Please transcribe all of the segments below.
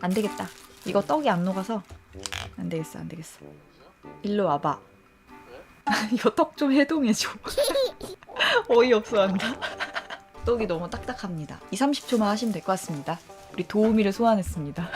안 되겠다. 이거 떡이 안 녹아서 안 되겠어, 안 되겠어. 일로 와봐. 이거 떡 좀 해동해줘. 어이없어 한다. 떡이 너무 딱딱합니다. 2, 30초만 하시면 될 것 같습니다. 우리 도우미를 소환했습니다.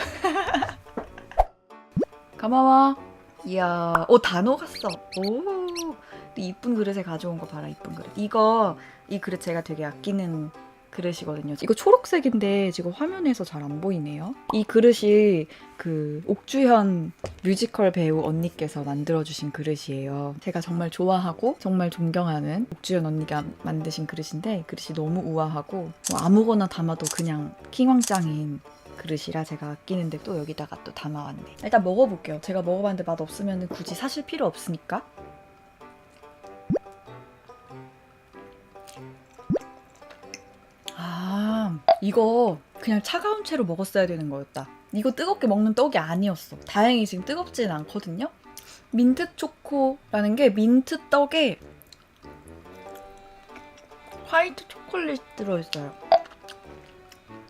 고마워. 이야, 오, 다 녹았어. 오, 이 이쁜 그릇에 가져온 거 봐라, 이쁜 그릇. 이거, 이 그릇 제가 되게 아끼는 그릇이거든요. 이거 초록색인데 지금 화면에서 잘 안 보이네요. 이 그릇이 그 옥주현 뮤지컬 배우 언니께서 만들어주신 그릇이에요. 제가 정말 좋아하고 정말 존경하는 옥주현 언니가 만드신 그릇인데 그릇이 너무 우아하고 뭐 아무거나 담아도 그냥 킹왕짱인 그릇이라 제가 아끼는데 또 여기다가 또 담아왔네. 일단 먹어볼게요. 제가 먹어봤는데 맛 없으면 굳이 사실 필요 없으니까. 아, 이거 그냥 차가운 채로 먹었어야 되는 거였다. 이거 뜨겁게 먹는 떡이 아니었어. 다행히 지금 뜨겁지는 않거든요. 민트 초코라는 게 민트 떡에 화이트 초콜릿 들어있어요.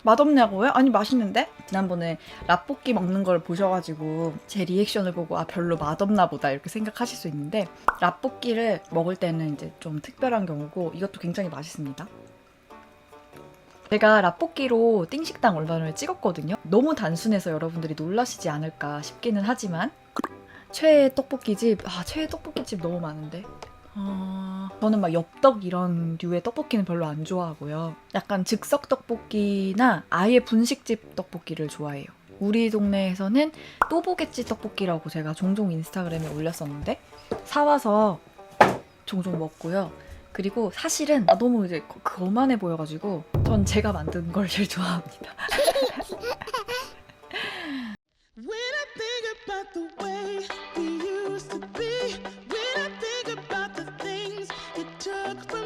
맛없냐고요? 아니 맛있는데? 지난번에 라볶이 먹는 걸 보셔가지고 제 리액션을 보고 아 별로 맛없나 보다 이렇게 생각하실 수 있는데 라볶이를 먹을 때는 이제 좀 특별한 경우고 이것도 굉장히 맛있습니다. 제가 라볶이로 띵식당 전에 찍었거든요. 너무 단순해서 여러분들이 놀라시지 않을까 싶기는 하지만 최애 떡볶이집 아 최애 떡볶이집 너무 많은데 아, 저는 막 엽떡 이런 류의 떡볶이는 별로 안 좋아하고요. 약간 즉석 떡볶이나 아예 분식집 떡볶이를 좋아해요. 우리 동네에서는 또보겠지 떡볶이라고 제가 종종 인스타그램에 올렸었는데 사와서 종종 먹고요. 그리고 사실은 너무 이제 거- 거만해 보여가지고 전 제가 만든 걸 제일 좋아합니다. When I think about the way we used to be, when I think about the things you took from